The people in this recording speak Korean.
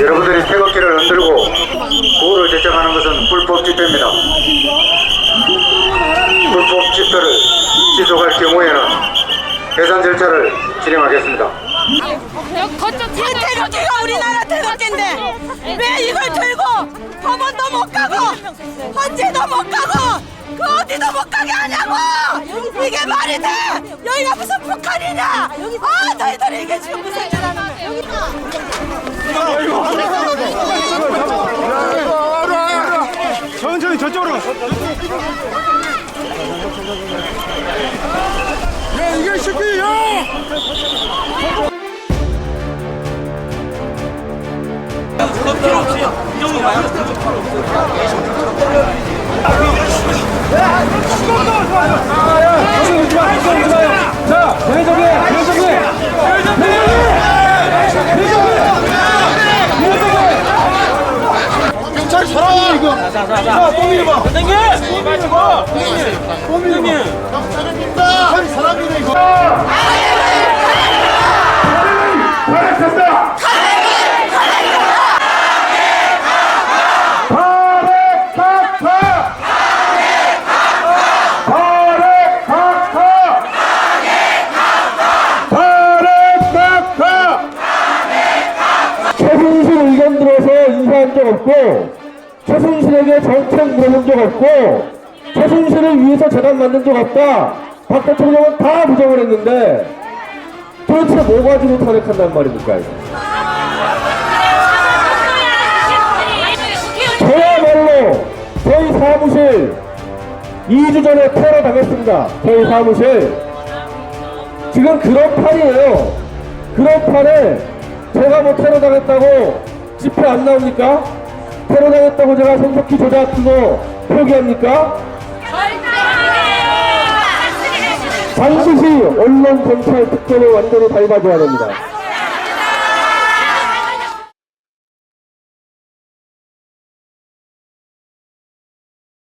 여러분들이 태극기를 흔들고 구호를 제청하는 것은 불법 집회입니다. 불법 집회를 지속할 경우에는 해산 절차를 진행하겠습니다. 태극기가 우리나라 태극기인데 왜 이걸 들고 법원도 못 가고 헌재도 못 가고 그 어디도 못 가게 하냐고 이게 말이 돼 여기가 무슨 북한이냐 아 너희들이 이게 지금 무슨 일 하는 거야 천천히 저쪽으로 가. 야 이게 새끼야! 자, 대적이, 대적이, 경찰 살아와 이거. 자자자. 또 밀어봐. 땡겨. 또 밀어봐. 또 밀어봐. 경찰입니다. 경찰 사람이네 이거. 발악한다. 발악하카. 발악하카. 발악하카. 최순실 의견 들어서 인사한 적 없고 최순실에게 정책 물어본 적 없고 최순실을 위해서 재단 만든 적 없다. 박 대통령은 다 부정을 했는데 도대체 뭐 가지고 탄핵한단 말입니까 저야말로 저희 사무실 2주 전에 테러 당했습니다. 저희 사무실. 지금 그런 판이에요. 그런 판에 제가 뭐 테러 당했다고 집회 안 나옵니까? 테러 당했다고 제가 손석희 조작 그거 표기합니까? 반드시 언론 검찰 특검을 완전히 밟아줘야 됩니다.